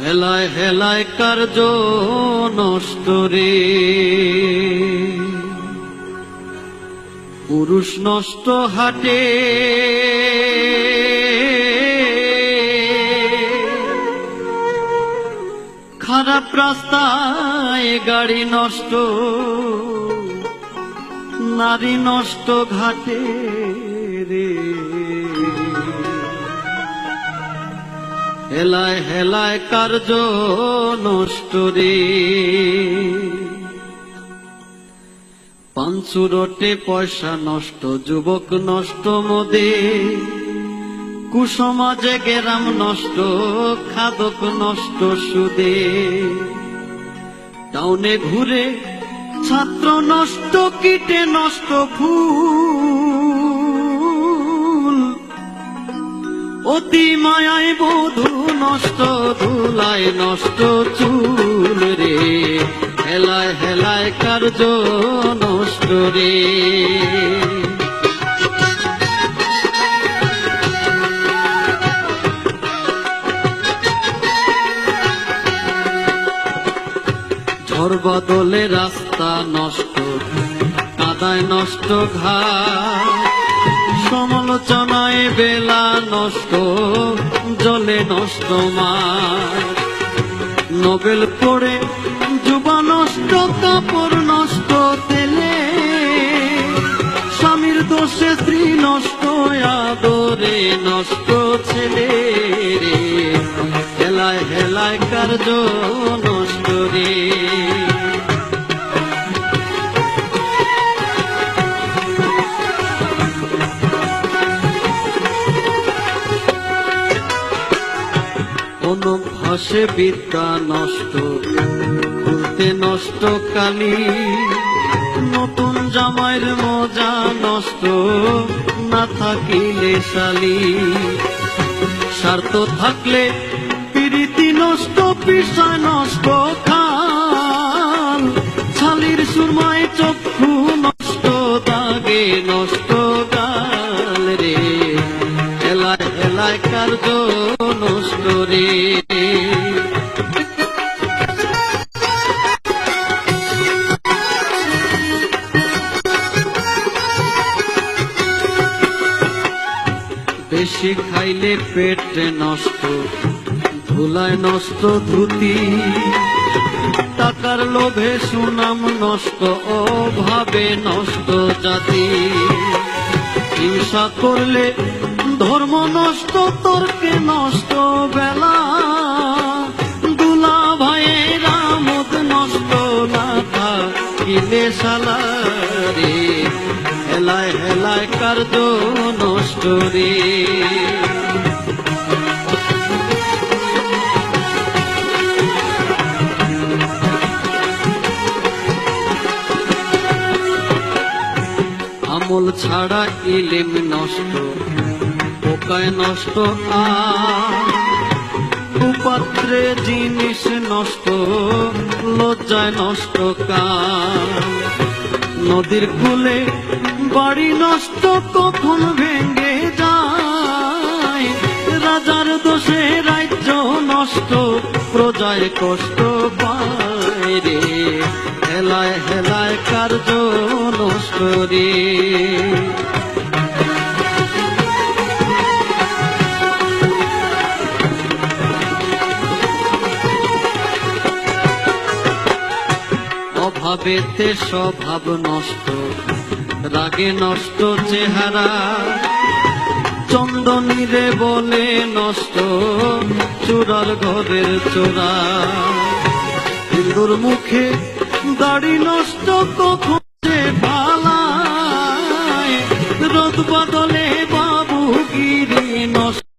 হেলায় হেলায় কার্য নষ্ট রে। পুরুষ নষ্ট হাটে। রাস্তায় গাড়ি নষ্ট, নারী নষ্ট ঘাটে রে। হেলায় হেলায় কার্য নষ্ট রে। পাঁচুরটে পয়সা নষ্ট, যুবক নষ্ট মোদে। কুসমাজে গেরাম নষ্ট, খাদক নষ্ট সুদে। টাউনে ঘুরে ছাত্র নষ্ট, কীটে নষ্ট ফুল। অতি মায়ায় বধু নষ্ট, ধুলায় নষ্ট চুল রে। হেলায় হেলায় কার্য নষ্ট রে। ঝড় বদলে রাস্তা নষ্ট কাদায় নষ্ট ঘাট। সমালোচনায় বেলা নষ্ট, জলে নষ্ট মাঠ। নোবেল পড়ে যুবা নষ্ট, কাপড় নষ্ট, তেলে। স্বামীর দোষে স্ত্রী নষ্ট, আদরে নষ্ট ছেলে রে। হেলায় হেলায় কার্য নষ্ট রে। ভাসে বিদ্যা নষ্ট খুলতে নষ্ট কালি। নতুন জামাইয়ের মজা নষ্ট, না থাকিলে শালি। স্বার্থ থাকলে প্রীতি নষ্ট পিসায় নষ্ট, খাল। ছালির সুরমায় চক্ষু নষ্ট, দাগে নষ্ট গাল রে। এলায় এলায় কার্য বেশি খাইলে পেট নষ্ট, ধুলায় নষ্ট ধুতি। টাকার লোভে সুনাম নষ্ট, অভাবে নষ্ট জাতি। হিংসা করলে ধর্ম নষ্ট, তর্কে নষ্ট বেলা। দুলা ভাইয়ের আমোদ নষ্ট, না থাকিলে সালারে। হেলায় হেলায় কার্য নষ্ট রে আমল ছাড়া ইলেম নষ্ট, পোকায় নষ্ট কুপাত্রে জিনিস নষ্ট, লজ্জায় নষ্ট কাম নদীর কূলে বাড়ি নষ্ট কখন ভেঙে যায়? রাজার দোষে রাজ্য নষ্ট প্রজায় কষ্ট পায় রে। হেলায় হেলায় কার্য নষ্ট রে। অভাবেতে স্বভাব নষ্ট রাগে নষ্ট চেহারা চন্দনীরে বলে নষ্ট চূড়ার ঘরের চোরা হিন্দুর মুখে দাড়ি নষ্ট কখন